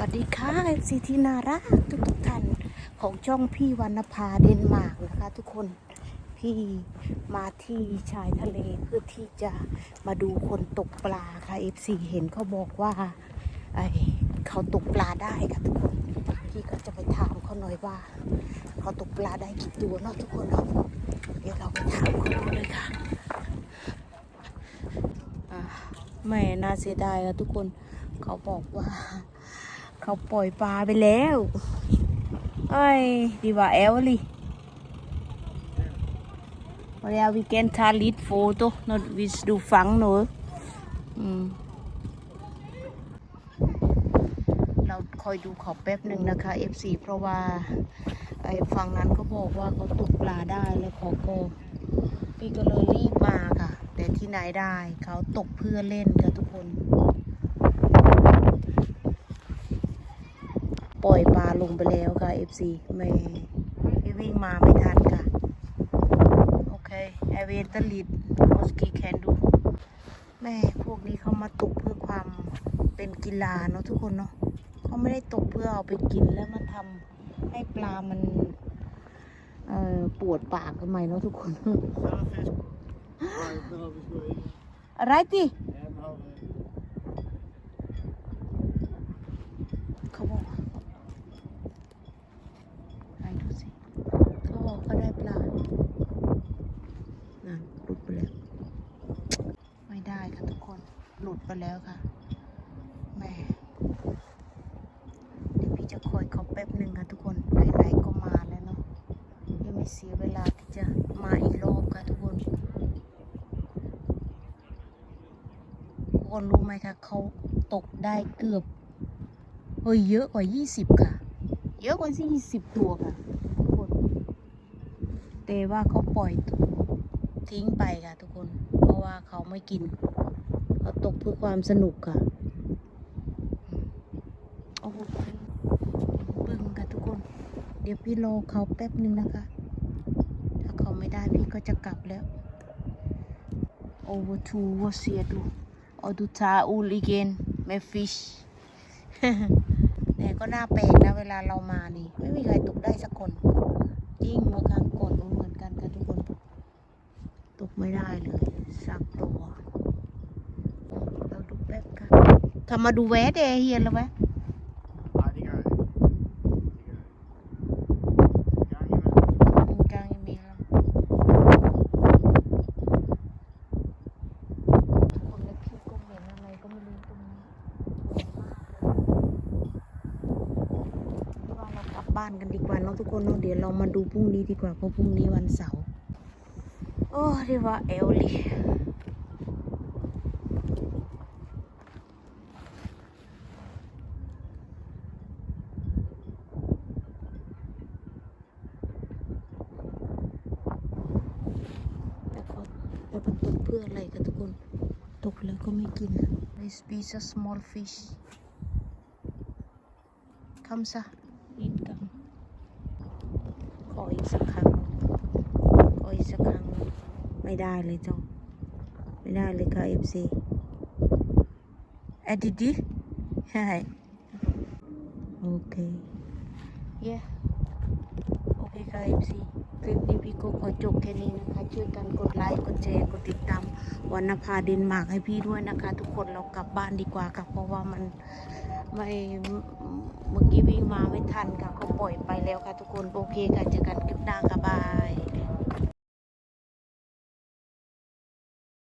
วัสดีค่ะสิทีนารักทุกทุกท่านของช่องพี่วรรณภาเดนมาร์กนะคะ ทุกคนพี่มาที่ชายทะเลเพื่อที่จะมาดูคนตกปลาค่ะ FC เห็นเขาบอกว่าไอเขาตกปลาได้ค่ะทุกคนพี่ก็จะไปถามเขาหน่อยว่า เขาตกปลาได้กี่ตัวเนาะทุกคนเนาะเดี๋ยวเราไปถามเขาดูเลยค่ะแม่น่าเสียดายอะทุกคนเขาบอกว่า เขาปล่อยปลาไปแล้วเอ้ยดีว่าเอลลี่ Ja, vi kan ta lidt foto, når, hvis du fanger noget. Mm. เราคอยดูเขาแป๊บหนึ่งนะคะ FC เพราะว่าไอ้ฝั่งนั้นก็บอกว่าเขาตกปลาได้แล้วเขาก็พี่ก็เลยรีบมาค่ะ แต่ที่ไหนได้เขาตกเพื่อเล่นค่ะทุกคน ปล่อยปลาลงไปแล้วค่ะ FC ไม่พี่วิ่งมาไม่ทันค่ะ โอเคไอเวนตลิดโอสกีแคนดูแม่พวกนี้เขามาตกเพื่อความเป็นกีฬาเนาะทุกคนเนาะเขาไม่ได้ตกเพื่อเอาไปกินแล้วมาทำให้ปลามันเอ่อปวดปากทำไมเนาะทุกคน อะไรติเขาบอกว่าไหนดูสิเขาบอกเขาได้ปลา นั่นหลุดไปแล้ว ไม่ได้ค่ะทุกคน หลุดไปแล้วค่ะแม่เดี๋ยวพี่จะคอยเขาแป๊บหนึ่งค่ะทุกคนไหนๆก็มาแล้วเนาะยังไม่เสียเวลาที่จะมาอีกรอบค่ะทุกคนทุกคนรู้ไหมคะเขาตกได้เกือบเฮ้ยเยอะกว่ายี่สิบค่ะ เยอะกว่ายี่สิบตัวค่ะทุกคนแต่ว่าเขาปล่อยทิ้งไปค่ะทุกคน เพราะว่าเขาไม่กิน เขาตกเพื่อความสนุกค่ะโอ้โหบึ้งค่ะทุกคน เดี๋ยวพี่รอเขาแป๊บหนึ่งนะคะ ถ้าเขาไม่ได้พี่ก็จะกลับแล้ว over to วัเสียดูอดูทาอูลิเกนแมฟิชแต่ก็น่าแปลกนะเวลาเรามานี่ ไม่มีใครตกได้สักคนจริงเมื่อกลางก่อนเหมือนกันค่ะทุกคน ตกไม่ได้เลยสักตัว เราดูแป๊บค่ะ ทำมาดูแวะเดเฮียนแล้วไหม Ja, det gør jeg. Det gør jeg. En gang imellem. กลางยังมีครับคนในคลิปก็เห็นอะไรก็ไม่รู้ตรงนี้ว่าเรากลับบ้านกันดีกว่าเนาะทุกคนเนาะเดี๋ยวเรามาดูพรุ่งนี้ดีกว่าเพราะพรุ่งนี้วันเสาร์โอ้เรียกว่าเอลลี่ แต่ เขาแต่มันตกเพื่ออะไรกันทุกคน ตกแล้วก็ไม่กิน This piece of small fish คำซะอินกันขออีกสักครั้ง ขออีกสักครั้ง ไม่ได้เลยจ้าไม่ได้เลยค่ะ FC แอดดิดิใช่โอเค yeah ดีค่ะ FC คลิปนี้พี่ก็ขอจบแค่นี้นะคะ ช่วยกันกดไลค์กดแชร์กดติดตามวันนภาเดนมาร์กให้พี่ด้วยนะคะ ทุกคนเรากลับบ้านดีกว่าค่ะเพราะว่ามันไม่เมื่อกี้วิ่งมาไม่ทันค่ะก็ปล่อยไปแล้วค่ะทุกคนโอเคค่ะเจอกัน